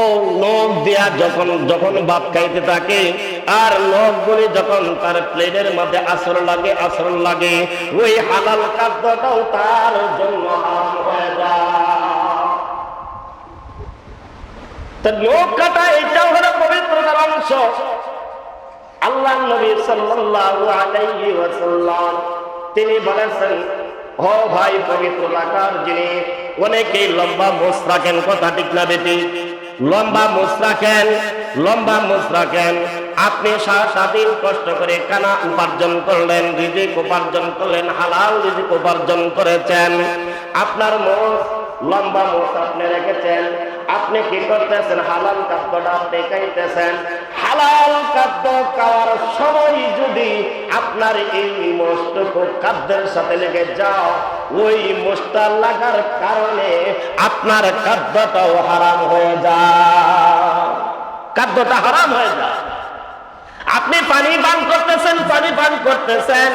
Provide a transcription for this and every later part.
ও নখ দিয়া যখন যখন ভাত খাইতে থাকে, আর নখগুলি যখন তার প্লেটের মধ্যে আসর লাগে আসর লাগে, ওই হালাল খাদ্যটাও তার জন্য হারাম কাটা, এটাও হলো পবিত্রতার অংশ। আল্লাহ নবী সাল্লাল্লাহু তিনি বলেছেন, ও ভাই পবিত্র লাগার যিনি অনেকেই লম্বা মোস রাখেন, কথা ঠিক না বেটি। লম্বা মুসরা কেন? লম্বা মুসরা রাখেন আপনি সারাদিন কষ্ট করে কানা উপার্জন করলেন, রিজিক উপার্জন করলেন, হালাল রিজিক উপার্জন করেছেন। আপনার মোষ লম্বা মোষ আপনি রেখেছেন। আপনি কি করতেছেন? হালাল খাদ্যটা আপনি খাইতেছেন। হালাল খাদ্য খাওয়ার সময় যদি আপনার এই মোষটুকু খাদ্যের সাথে লেগে যাও, ওই মোষটা লাগার কারণে আপনার খাদ্যটাও হারাম হয়ে যায়। খাদ্যটা হারাম হয়ে যায়। আপনি পানি পান করতেছেন, পানি পান করতেছেন।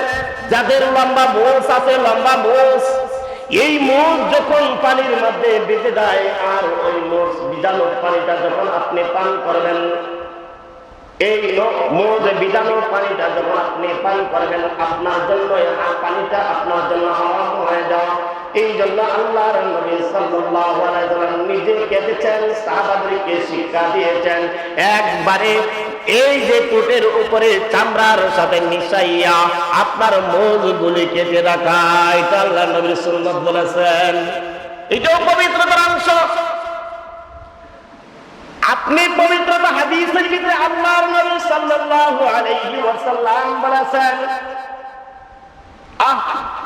যাদের লম্বা মোষ আছে, লম্বা মোষ। এই মোষ যখন পানির মধ্যে বেঁধে দেয়, আর ওই মোষ বিজানো পানিটা যখন আপনি পান করবেন, এই মোষ বিজানো পানিটা যখন আপনি পান করবেন, আপনার জন্য পানিটা আপনার জন্য হারাম হয়ে যাওয়া। এই জন্য আল্লাহর নবী সাল্লাল্লাহু নিজে কেঁদেছেন সাহাবাদেরকে শিক্ষা দিয়েছেন। একবারে এই যে টুটের উপরে চামড়ার সাথে মিশাইয়া আপনার মোজগুলি কেটে রাখা, এটা আল্লাহ নবীর সুন্নাত বলেছেন। এটাও পবিত্রতার অংশ। আপনি পবিত্রতা হাদিসের ভিতরে আল্লাহর নবী সাল্লাল্লাহু আলাইহি ওয়াসাল্লাম বলেছেন, আহ,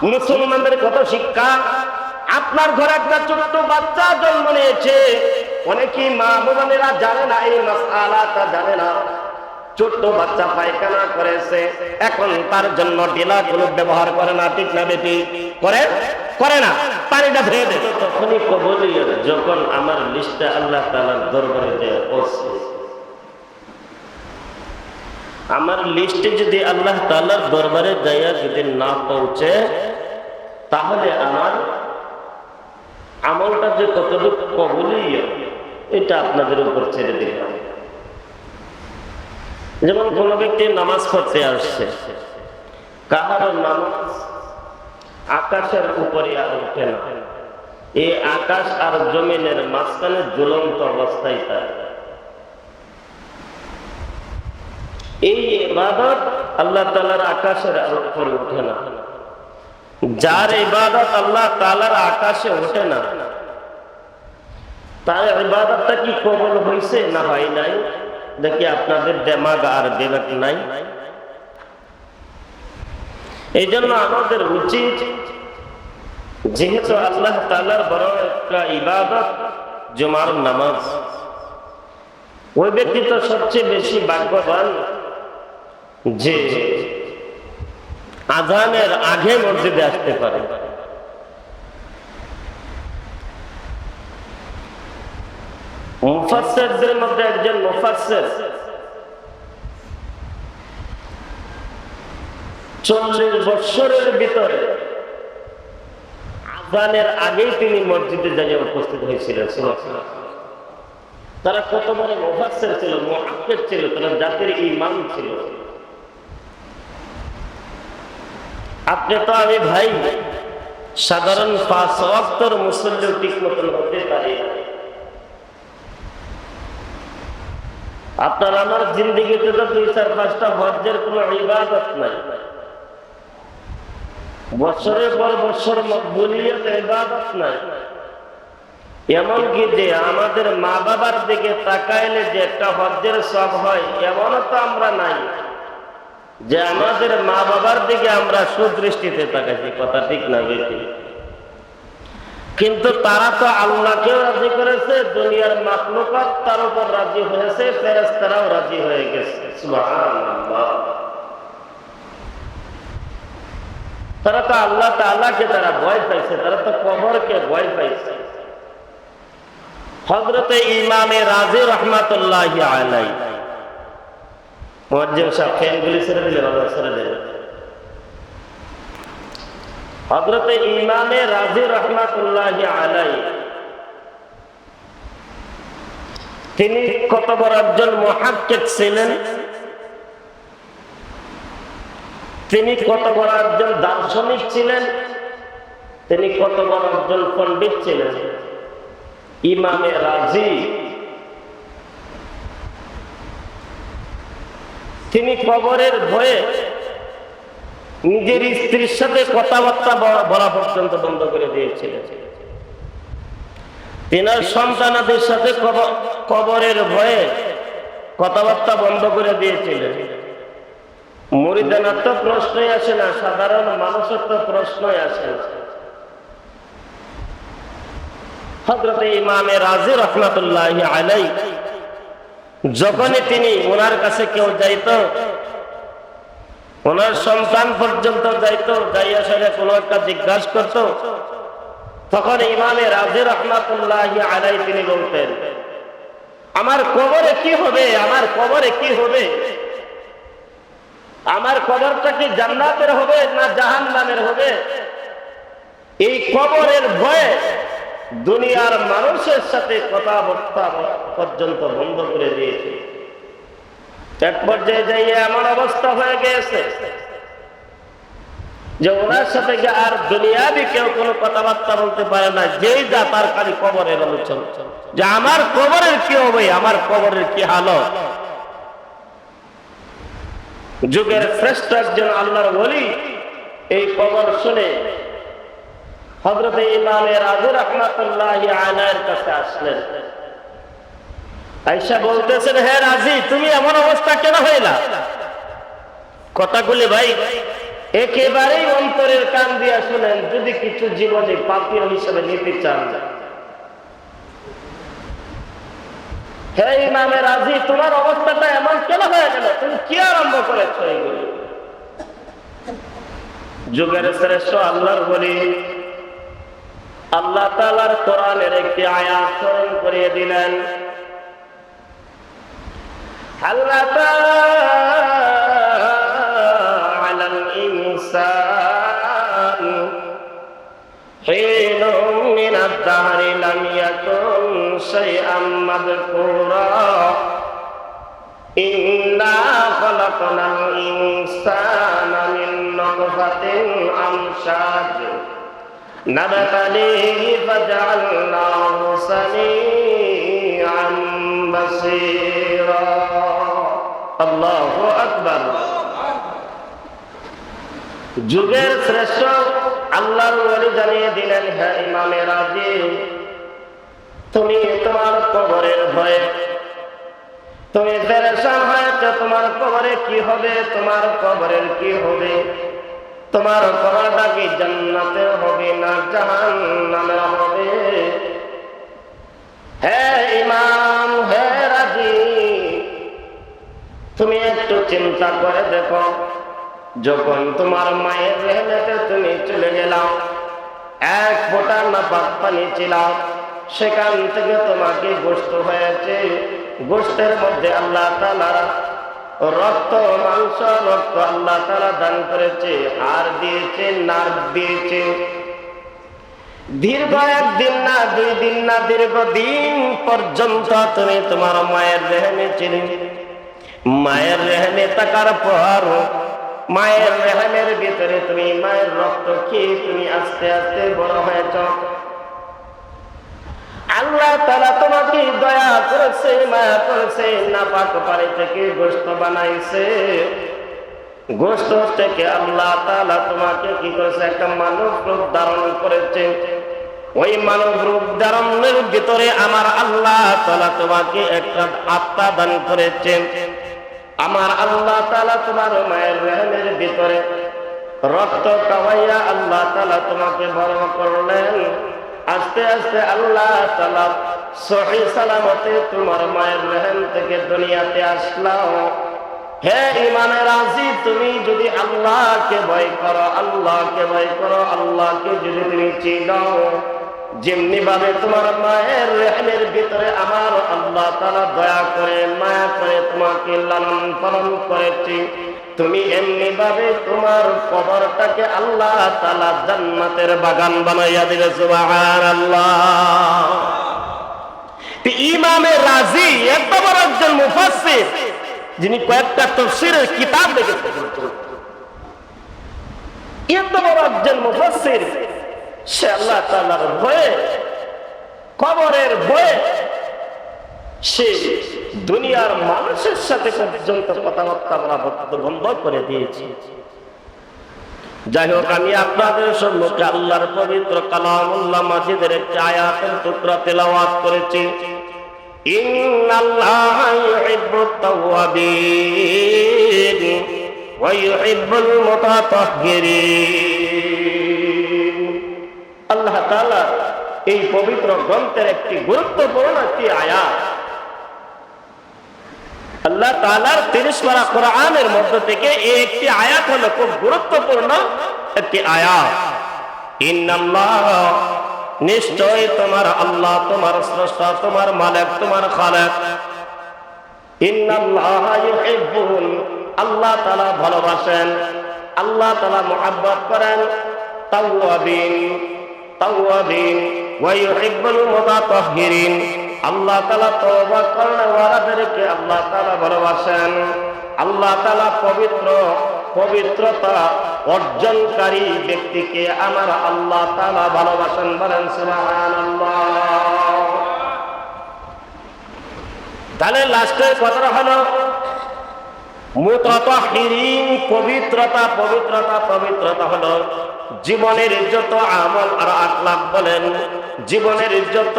মুসলমানদের কত শিক্ষা। আপনার ঘরে একটা ছোট্ট বাচ্চা জন্ম নিয়েছে। অনেকেই মা বোনেরা জানে না, এই মাসালাটা জানে না। ছোট্ট বাচ্চা পায়খানা করেছে। এখন তার জন্য ডিলা গুলো ব্যবহার করে না ঠিক না বেটি। করে? করে না। পানিটা ধুয়ে দেয় তখনই কবলিয়ত যখন আমার লিস্টটা আল্লাহ তাআলার দরবারে দেয়া আমার লিস্টে যদি আল্লাহ তাআলার দরবারে দেয়া যদি না পৌঁছে, তাহলে আমার আমলটা যে কতটুকু কবলিয়ত এটা আপনাদের উপর ছেড়ে দিলাম যেমন কোন ব্যক্তি নামাজ পড়তে আসছে, কাহারও নামাজ আকাশের উপরে আর ওঠে না। এই আকাশ আর জমিনের মাঝখানে ঝুলন্ত অবস্থায় থাকে এই ইবাদত আল্লাহ তালার আকাশের আর উপরে ওঠে না। যার ইবাদত আল্লাহ তালার আকাশে ওঠে না, তার ইবাদতটা কি কবল হয়েছে না হয় নাই? দেখি আপনাদের দেমাগ আর বিবেক নাই। এই জন্য আমাদের উচিত যেহেতু আল্লাহ তালার বড় একটা ইবাদত, জুমার নামাজ। ওই ব্যক্তি তো সবচেয়ে বেশি ভাগ্যবান যে আজানের আগে মসজিদে আসতে পারে। মুফাসসিরদের মধ্যে একজন মুফাসসির। চল্লিশ বৎসরের ভিতরে আজানের আগেই তিনি মসজিদে যাইয়া উপস্থিত হয়েছিলেন তারা কত বড় মুফাসসির ছিল, মুহাক্কিক ছিল, তারা জাতির ইমাম ছিল। আপনি তো আমি ভাই, সাধারণ পাঁচ অক্তর মুসল্লিও ঠিক মতন হতে পারি না। আপনার আমার জিন্দিগিতে তো দুই চার পাঁচটা হজ্জের কোন ইবাদত নাই। বছরের পর বছর ইবাদত নাই। এমনকি যে আমাদের মা বাবার দিকে তাকাইলে যে একটা হজ্জের সব হয়, এমনও তো আমরা নাই। যে আমাদের মা বাবার দিকে আমরা সুদৃষ্টিতে তাকাইছি, কথা ঠিক না বেশি? কিন্তু তারা তো আল্লাহকেও রাজি করেছে, দুনিয়ার মাকলুকাত তার উপর রাজি হয়েছে ফেরেস্তারাও রাজি হয়ে গেছে। তারা তো আল্লাহ তাআলাকে তারা ভয় পাইছে, তারা তো কবরকে ভয় পাইছে। হজরতে ইমামে রাজি রহমাতুল্লাহ আলাই মুয়াজ্জিম সাহেব ফ্যানগুলি ছেড়ে দিলে বাবা ছেড়ে দিলে হজরতে ইমামে রাজি রহমাতুল্লাহ আলাই তিনি কত বড় একজন মহাক্কেক ছিলেন? তিনি কত বড় একজন দার্শনিক ছিলেন? তিনি কত বড় একজন পণ্ডিত ছিলেন? ইমামে রাজি। তিনি কবরের ভয়ে নিজের স্ত্রীর সাথে কথাবার্তা বলা- পর্যন্ত বন্ধ করে দিয়েছিলেন। তিনার সন্তানাদের সাথে কব- কবরের ভয়ে কথাবার্তা বন্ধ করে দিয়েছিলেন। মরিদানার তো প্রশ্নই আসে না, সাধারণ মানুষের তো প্রশ্নই আসে হজরত ইমামে রাজি রহমতুল্লাহ আলাই যখনই তিনি ওনার কাছে কেউ যাইত ওনার সন্তান পর্যন্ত যাইত যাই আসলে কোনো একটা জিজ্ঞাসা করত। তখন ইমামে রাজি রহমাতুল্লাহ আলাই তিনি বলতেন, আমার কবরে কি হবে? আমার কবরে কি হবে? আমার কবরটা কি জান্নাতের হবে না জাহান নামের হবে? এই কবরের ভয়ে দুনিয়ার মানুষের সাথে কথাবার্তা পর্যন্ত বন্ধ করে দিয়েছে। এক পর্যায়ে যাইয়ে এমন অবস্থা হয়ে গিয়েছে যে ওনার সাথে আর দুনিয়াবি কেউ কোনো কথাবার্তা বলতে পারে না, যেই যা তার খালি কবরের আলোচনা। যে আমার কবরের কি হবে, আমার কবরের কি হালত? যুগের শ্রেষ্ঠ একজন আল্লাহর বলি এই কবর শুনে হজরত ইমামে রাজু রহমাতুল্লাহ আয়নার কাছে আসলেন। আইসা বলতেছেন, হে রাজি, তুমি এমন অবস্থা কেন হইলা? কথাগুলি, ভাই, একেবারেই অন্তরের কান দিয়া শুনেন, যদি কিছু জীবনে পাপীয় হিসেবে নিতে চান। হে ইমামে রাজি, তোমার অবস্থাটা এমন কেন হয়ে গেল? তুমি কি আরম্ভ করেছ এইগুলি যুগের শ্রেষ্ঠ আল্লাহর বলি, আল্লাহ তালার কোরআনের একটি আয়াত করিয়ে দিলেন। حين من الدهر لم يكن شيئا مذكورا إنا خلقنا الإنسان من نطفة أمشاج نبتليه فجعلناه سميعا بصيرا যুগের শ্রেষ্ঠ আল্লাহর ওলি জানিয়ে দিলেন হ্যাঁ ইমামে রাজি, তুমি তোমার কবরের ভয়ে, তুমি পেরেশান হয়েছে, তোমার কবরে কি হবে, তোমার কবরের কি হবে? তোমার কবরটা কি জান্নাতে হবে না জাহান নামে হবে? হ্যাঁ চিন্তা করে দেখো, যখন তোমার মায়ের রেহেমেতে তুমি চলে গেলাম, এক ফোঁটা নাপাক পানি ছিলাম, সেখান থেকে তোমাকে গোস্ত হয়েছে। গোস্তের মধ্যে আল্লাহ তালা রক্ত, মাংস, রক্ত আল্লাহ তালা দান করেছে হার দিয়েছে নার দিয়েছে। দীর্ঘ একদিন না, দুই দিন না দীর্ঘ দিন পর্যন্ত তুমি তোমার মায়ের রেহেমে ছিলে। মায়ের রেহেমে থাকার পর, মায়ের রেহেমের ভিতরে তুমি মায়ের রক্ত খেয়ে তুমি আস্তে আস্তে বড় হয়েছ। আল্লাহ তালা তোমাকে দয়া করেছে, মায়া করেছে না পাক পানি থেকে গোস্ত বানাইছে। গোস্ত থেকে আল্লাহ তালা তোমাকে কি করেছে? একটা মানব রূপ ধারণ করেছে। ওই মানব রূপ ধারণের ভিতরে আমার আল্লাহ তালা তোমাকে একটা আত্মা দান করেছেন। আমার আল্লাহ তালা তোমার মায়ের রেহমের ভিতরে রক্ত কামাইয়া আল্লাহ তালা তোমাকে বড় করলেন। আস্তে আস্তে আল্লাহ তালা সহি সালামতে তোমার মায়ের রেহেম থেকে দুনিয়াতে আসলাম। হে ইমানে রাজি তুমি যদি আল্লাহকে ভয় করো, আল্লাহকে ভয় করো, আল্লাহকে যদি তুমি চিনো যেমনি ভাবে তোমার মায়ের রেহমের ভিতরে আমার আল্লাহ তারা দয়া করে, মায়া করে তোমাকে লালন পালন করেছি, তুমি এমনি ভাবে তোমার কবরটাকে আল্লাহ তালা জান্নাতের বাগান বানাইয়া দিলে সুবাহান আল্লাহ ইমামে রাজি, এত বড় একজন মুফাসসির, যিনি কয়েকটা তফসিরের কিতাব লিখেছেন এত বড় একজন মুফাসসির সে আল্লাহ তাআলার ভয়ে, কবরের ভয়ে, সে দুনিয়ার মানুষের সাথে পর্যন্ত কথাবার্তা বলা বন্ধ করে দিয়েছে। যাই হোক আমি আপনাদের সম্মুখে আল্লাহর পবিত্র কালামুল্লাহ মাজিদের একটি আয়াতের টুকরা তেলাওয়াত করেছি। ইন্নাল্লাহা আল্লাহ তাআলা এই পবিত্র গ্রন্থের একটি গুরুত্বপূর্ণ একটি আয়াত। আল্লাহ তালার তিরিশ পারা কোরআনের মধ্য থেকে এই একটি আয়াত হলো খুব গুরুত্বপূর্ণ একটি আয়াত। নিশ্চয় তোমার আল্লাহ, তোমার স্রষ্টা, তোমার মালিক, তোমার খালেক। আল্লাহ তাআলা ভালোবাসেন, আল্লাহ তালা মুহাব্বত করেন তাওয়াবিন ওয়া ইউহিব্বুল আল্লাহ তাআলা তওবা করেনওয়ালাদেরকে আল্লাহ তাআলা ভালোবাসেন। আল্লাহ তাআলা পবিত্র পবিত্রতা অর্জনকারী ব্যক্তিকে আমার আল্লাহ তাআলা ভালোবাসেন বলেন, সুবহানাল্লাহ। তাহলে লাস্টের কথাটা হলো মুতাতাহহিরিন পবিত্রতা পবিত্রতা পবিত্রতা হলো জীবনের যত আমল আর আখলাক বলেন, জীবনের যত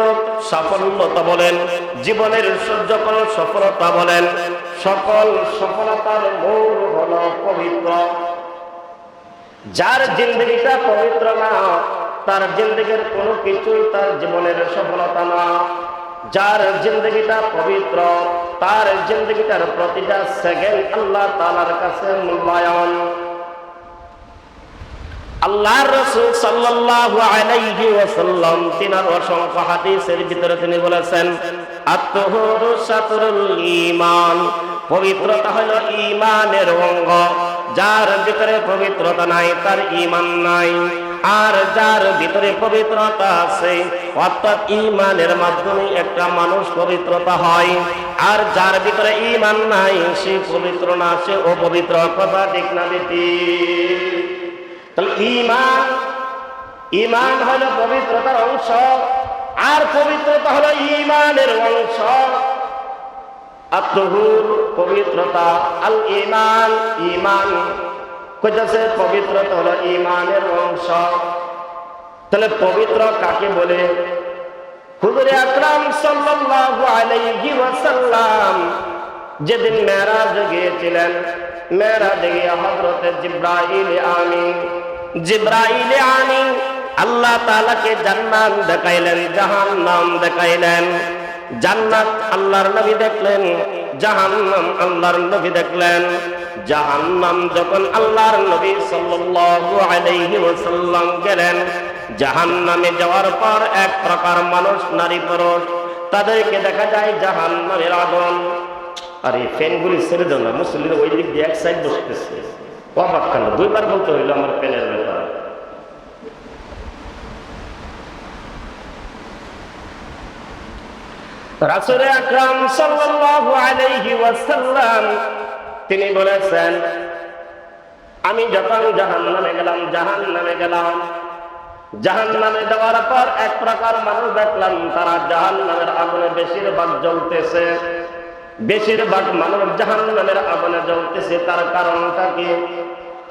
সাফল্যতা বলেন, জীবনের সকল সফলতা বলেন, সকল সফলতার মূল হলো পবিত্র। যার জিন্দগিটা পবিত্র না, তার জিন্দগির কোনো কিছুই তার জীবনের সফলতা না। যার জিন্দগিটা পবিত্র, তার জিন্দগিটার প্রতিটা সেকেন্ড আল্লাহ তালার কাছে মূল্যায়ন। আল্লাহর রাসূল সাল্লাল্লাহু আলাইহি ওয়াসাল্লাম তিনার অসংখ্য হাদিসের ভিতরে তিনি বলেছেন, আত্মহুরু সাতরুল ঈমান। পবিত্রতা হলো ঈমানের অঙ্গ। যার ভিতরে পবিত্রতা নাই, তার ঈমান নাই। আর যার ভিতরে পবিত্রতা আছে, অর্থাৎ ঈমানের মাধ্যমে একটা মানুষ পবিত্রতা হয়। আর যার ভিতরে ঈমান নাই, সে পবিত্র না, সে অপবিত্র। কথা ঠিক না, বেটি? তাহলে ইমান ইমান হলো পবিত্রতার অংশ, আর পবিত্রতা হলো ইমানের অংশ। আত্মহুর পবিত্রতা, আল ইমান ইমান কইতাছে, পবিত্রতা হলো ইমানের অংশ। তাহলে পবিত্র কাকে বলে? হুজুরে আকরাম সাল্লাল্লাহু আলাইহি ওয়াসাল্লাম যেদিন মেরাজ গিয়েছিলেন মেরাজে গিয়ে হযরতে জিব্রাইল আমিন জিব্রাইল আমিন আল্লাহ তাআলাকে জান্নাত দেখাইলেন, জাহান্নাম দেখাইলেন। জান্নাত আল্লাহর নবী দেখলেন, জাহান্নাম আল্লাহর নবী দেখলেন। জাহান্নাম যখন আল্লাহর নবী সাল্লাল্লাহু আলাইহি ওয়াসাল্লাম গেলেন, জাহান্নামে যাওয়ার পর এক প্রকার মানুষ, নারী পুরুষ, তাদেরকে দেখা যায় জাহান্নামের আগুন। আর এই ফ্যানগুলি ছেড়ে দাও না মুসলিমরা ওই দিক দিয়ে এক সাইড বসতেছে। কেন? দুইবার বলতে হইল আমার ফ্যানের রাসূল আকরাম সাল্লাল্লাহু আলাইহি ওয়াসাল্লাম, তিনি বলেছেন, আমি যখন জাহান্নামে গেলাম জাহান্নামে গেলাম, জাহান্নামে যাওয়ার পর এক প্রকার মানুষ দেখলাম, তারা জাহান্নামের আগুনে বেশিরভাগ জ্বলতেছে। বেশিরভাগ মানুষ জাহান্নামের আগুনে জ্বলতেছে, তার কারণটা কি?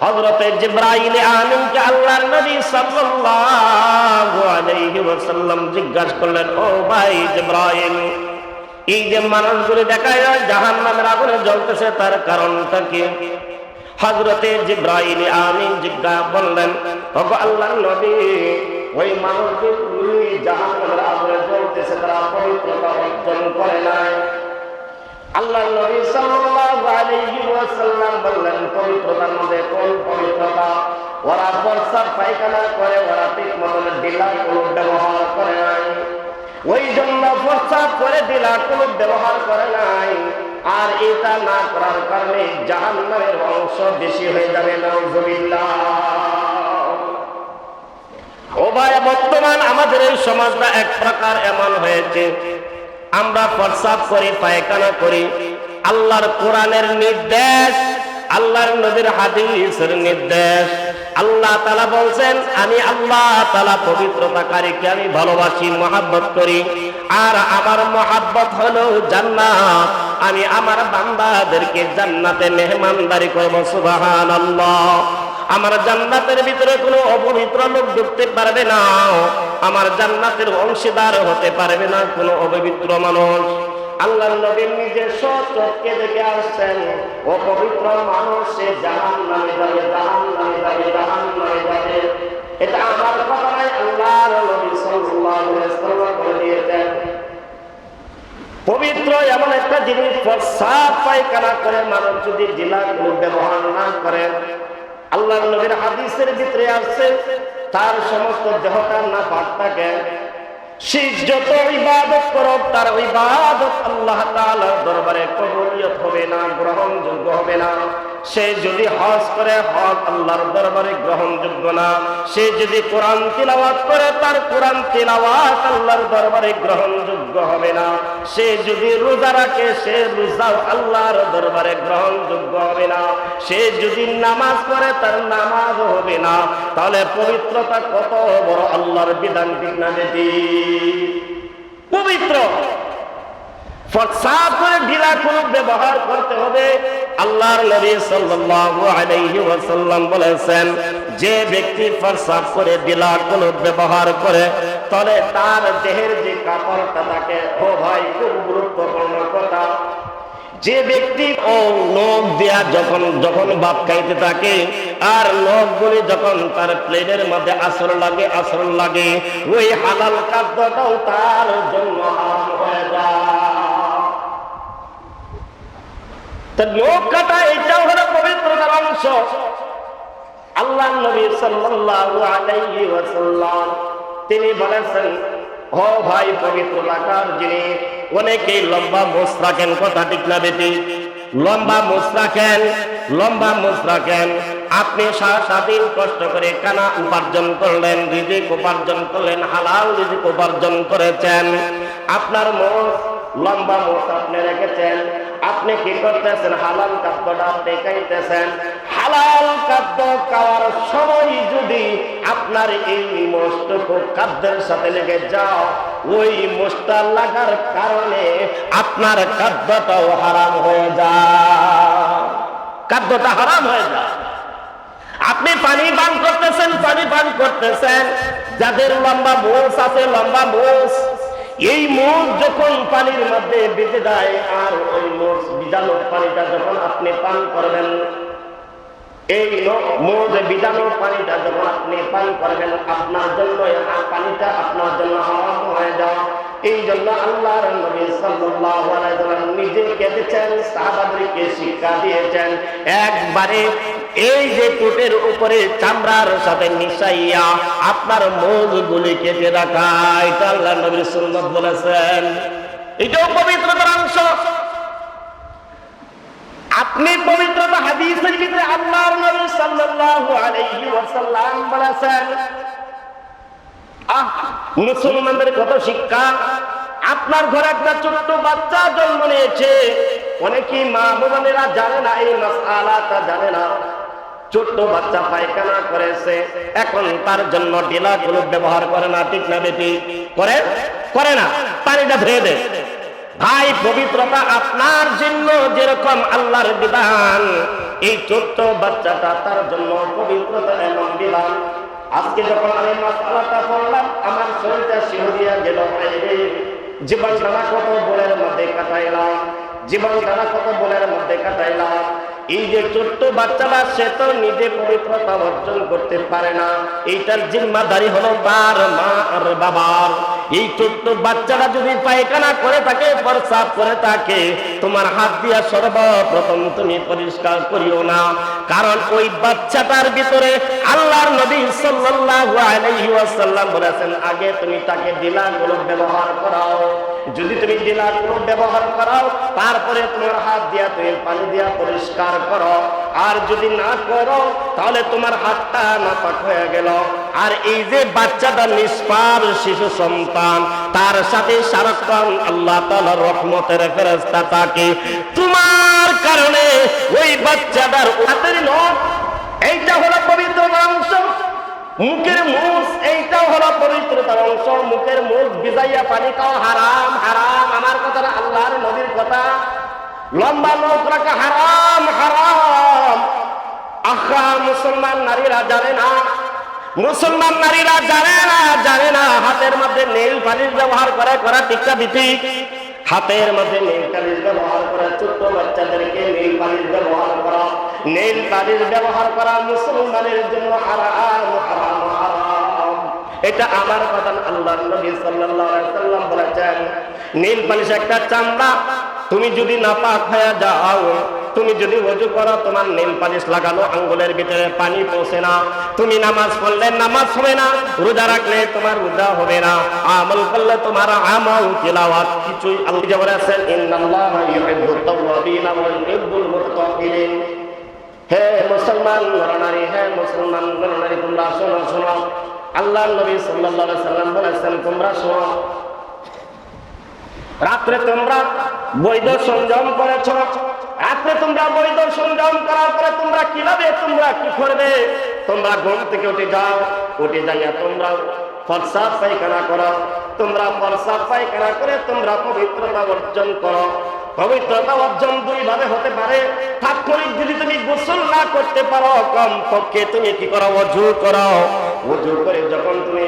হযরতে জিব্রাইল আমিনকে আল্লাহর নবী সাল্লাল্লাহু আলাইহি ওয়াসাল্লাম জিজ্ঞাসা করলেন, ও ভাই জিব্রাইল, এই যে মানুষগুলি দেখা যায় জাহান্নামের আগুনে জ্বলতেছে, তার কারণটা কি? হযরতে জিব্রাইল আমিন জিজ্ঞাসা বললেন ওগো আল্লাহর নবী, ওই মানুষগুলি জাহান্নামের আগুনে জ্বলতেছে, তারা পবিত্রতা অর্জন করে নাই। আল্লাহ নবী সাল্লাল্লাহু আলাইহি ওয়াসাল্লাম বললেন পবিত্রতার মধ্যে কোন পবিত্রতা? ওরা প্রস্রাব পায়খানা করে, ওরা ঠিক মতন ডিলা কোনো ব্যবহার করে নাই। ওই জন্য প্রস্রাব করে ডিলা কোনো ব্যবহার করে নাই। আর এটা না করার কারণে জাহান্নামের অংশ বেশি হয়ে যাবে, নাউজুবিল্লাহ। ও ভাই বর্তমান আমাদের এই সমাজটা এক প্রকার এমন হয়েছে আমরা প্রস্রাব করি, পায়খানা করি। আল্লাহর কোরআনের নির্দেশ, আল্লাহর নবীর হাদিসের নির্দেশ। আল্লাহ তালা বলছেন, আমি আল্লাহ তালা পবিত্রতাকারীকে আমি ভালোবাসি, মহাব্বত করি। আর আমার মহাব্বত হলো জান্নাত। আমি আমার বান্দাদেরকে জান্নাতে মেহমানদারি করব সুবাহান আল্লাহ আমার জান্নাতের ভিতরে কোনো অপবিত্র লোক ঢুকতে পারবে না। আমার জান্নাতের অংশীদার হতে পারবে না কোনো অপবিত্র মানুষ। আল্লাহ নবীর নিজস্ব চোখকে দেখে আসছেন ও পবিত্র মানুষ সে জাহান নামে যাবে জাহান নামে যাবে জাহান নামে যাবে। এটা আমার কথা নয় আল্লাহর নবী সাল্লাল্লাহু দিয়েছেন। পবিত্র এমন একটা জিনিস, প্রস্রাব পায়খানা করে মানুষ যদি জেলাগুলো ব্যবহার না করে আল্লাহ নবীর হাদিসের ভিতরে আসছে তার সমস্ত দেহটা না পাক করো তার আল্লাহ তাআলার দরবারে কবুলিয়ত হবে না, গ্রহণযোগ্য হবে না। সে যদি হজ করে, হজ আল্লাহর দরবারে গ্রহণযোগ্য না। সে যদি কোরআন তিলাওয়াত করে, তার কোরআন তিলাওয়াত আল্লাহর দরবারে গ্রহণযোগ্য হবে না। সে যদি রোজা রাখে, সে রোজাও আল্লাহর দরবারে গ্রহণযোগ্য হবে না। সে যদি নামাজ পড়ে, তার নামাজ হবে না। তাহলে পবিত্রতা কত বড় আল্লাহর বিধান, ঠিক না পবিত্র। ব্যবহার করতে হবে। আল্লাহর যে ব্যক্তি ফসাদ করে ঢিলা কোনো ব্যবহার করে তাহলে তার দেহের যে কাপড়টা থাকে ও ভাই, খুব গুরুত্বপূর্ণ কথা। যে ব্যক্তি, ও নখ দেয়া যখন যখন বাপ খাইতে থাকে, আর নখগুলি যখন তার প্লেটের মধ্যে আসর লাগে আসর লাগে, ওই হালাল খাদ্যটাও তার জন্য হয়ে যায়। তা নখ কাটা, এটাও হলো পবিত্রতার অংশ। আল্লাহ নবী সাল্লাল্লাহু আলাইহি ওয়াসাল্লাম, তিনি বলেছেন, ও ভাই পবিত্র লাগার যিনি, অনেকেই লম্বা মোষ রাখেন কথা ঠিক না বেটি। লম্বা মোষ রাখেন লম্বা মোষ রাখেন আপনি সারাটা দিন কষ্ট করে কানা উপার্জন করলেন, রিজিক উপার্জন করলেন, হালাল রিজিক উপার্জন করেছেন। আপনার মোষ লম্বা মোষ আপনি রেখেছেন। আপনি কি করতেছেন? হালাল খাদ্যটা আপনি খাইতেছেন? হালাল খাদ্য খাওয়ার সময় যদি আপনার এই মোষটুকু খাদ্যের সাথে লেগে যাও, ওই মোষটা লাগার কারণে আপনার খাদ্যটাও হারাম হয়ে যায়। খাদ্যটা হারাম হয়ে যায়। আপনি পানি পান করতেছেন, পানি পান করতেছেন। যাদের লম্বা মোষ আছে, লম্বা মোষ এই মোষ যখন পানির মধ্যে বেঁধে যায়, আর ওই মোষ বিজানো পানিটা যখন আপনি পান করবেন, এই মোজ বিজানো পানিটা যখন আপনি পান করবেন, আপনার জন্য পানিটা আপনার জন্য হারাম হয়ে যাওয়া। এই জন্য আল্লাহর নিজে কেঁদেছেন সাহাবাদেরকে শিক্ষা দিয়েছেন। একবারে এই যে টুটের উপরে চামড়ার সাথে মিশাইয়া আপনার মোজগুলি কেটে রাখা, এটা আল্লাহ নবী সুন্নাত বলেছেন। এটাও পবিত্রতার অংশ। আপনি পবিত্রতা হাদিসের ভিতরে আল্লাহর নবী সাল্লাল্লাহু আলাইহি ওয়াসাল্লাম বলেছেন, আহ, মুসলমানদের কত শিক্ষা। আপনার ঘরে একটা ছোট্ট বাচ্চা জন্ম নিয়েছে। অনেকেই মা বোনেরা জানে না, এই মাসআলাটা জানে না। ছোট্ট বাচ্চা পায়খানা করেছে, এখন তার জন্য ডিলাগুলো ব্যবহার করে না ঠিক না বেটি। করে? করে না। পানিটা ধুয়ে দেয় ভাই, পবিত্রতা আপনার জন্য যেরকম আল্লাহর বিধান। এই ছোট্ট বাচ্চাটা তার জন্য পবিত্রতা এবং বিধান। আজকে যখন আমি মাসালাটা পড়লাম, আমার শরীরটা শিহরিয়া গেল জীবন টানা কত বলের মধ্যে কাটাইলাম। জীবন টানা কত বলের মধ্যে কাটাইলাম। এই যে ছোট্ট বাচ্চাটা, সে তো নিজে পবিত্রতা অর্জন করতে পারে না। এইটার জিম্মাদারি হলো তার মা আর বাবার। এই ছোট্ট বাচ্চাটা যদি পায়খানা করে থাকে প্রসাব করে থাকে, তোমার হাত দিয়া সর্বপ্রথম তুমি পরিষ্কার করিও না। কারণ ওই বাচ্চাটার ভিতরে আল্লাহর নবী সাল্লাল্লাহু আলাইহি ওয়াসাল্লাম বলেছেন, আগে তুমি তাকে ডিলাগুলো ব্যবহার করাও। যদি তুমি ডিলাগুলো ব্যবহার করাও, তারপরে তোমার হাত দিয়া তুমি পানি দিয়া পরিষ্কার করো। আর যদি না করো, তাহলে তোমার হাতটা নাপাক হয়ে গেল। আর এই যে বাচ্চাটা নিষ্পার শিশু সন্তান, তার সাথে সারাক্ষণ আল্লাহ তাআলার রহমতের ফেরেশতা থাকে। তোমার কারণে ওই বাচ্চাটার হাতের নখ, এইটা হলো পবিত্র মাংস। মুখের মুখ এইটাও হলো পবিত্রতার অংশ। মুখের মুখ ভিজাইয়া পানি খাওয়া হারাম হারাম। আমার কথা আল্লাহর নবীর কথা। লম্বা নখ রাখা হারাম হারাম। আখা মুসলমান নারীরা জানে না। মুসলমান নারীরা জানে না জানে না হাতের মধ্যে নেল পালিশ ব্যবহার করে করা টিকা দিতি হাতের মধ্যে নেল পালিশ ব্যবহার করা ছোট্ট বাচ্চাদেরকে নেল পালিশ ব্যবহার করা। নেল পালিশ ব্যবহার করা মুসলমানের জন্য এটা আমার কথা না, আল্লাহর নবী সাল্লাল্লাহু আলাইহি সাল্লাম বলেছেন। নীল পালিশ একটা চামড়া তুমি যদি না পাক হয়ে যাও, তুমি যদি ওযু করো, তোমার নীল পালিশ লাগানো, আঙ্গুলের ভিতরে পানি পৌঁছে না। তুমি নামাজ পড়লে নামাজ হবে না, রোজা রাখলে তোমার রোজা হবে না। আমল করলে তোমার আমল, তিলাওয়াত কিছুই আল্লাহ যে বলেছেন, ইন্নাল্লাহা ইউহিব্বুত তাওয়াবিন ওয়া ইউহিব্বুল মুতাতাহহিরিন হে মুসলমান, নরনারী, হে মুসলমান, নরনারী, তোমরা শোনো শোনো। আল্লাহ নবী সাল্লাল্লাহু আলাইহি সাল্লাম বলেছেন, তোমরা শোনো। রাত্রে তোমরা বৈধ সংযম করেছ। রাত্রে তোমরা বৈধ সংযম করার পরে তোমরা কীভাবে তোমরা কি করবে? তোমরা ঘুম থেকে উঠে যাও, উঠে যাইয়া তোমরা ফরসা পায়খানা করো। তোমরা ফরসা পায়খানা করে তোমরা পবিত্রতা অর্জন করো। পবিত্রতা অর্জন দুই ভাবে হতে পারে। তাৎক্ষণিক যদি তুমি গোসল না করতে পারো কম পক্ষে তুমি কি করো? অজু করো। অজু করে যখন তুমি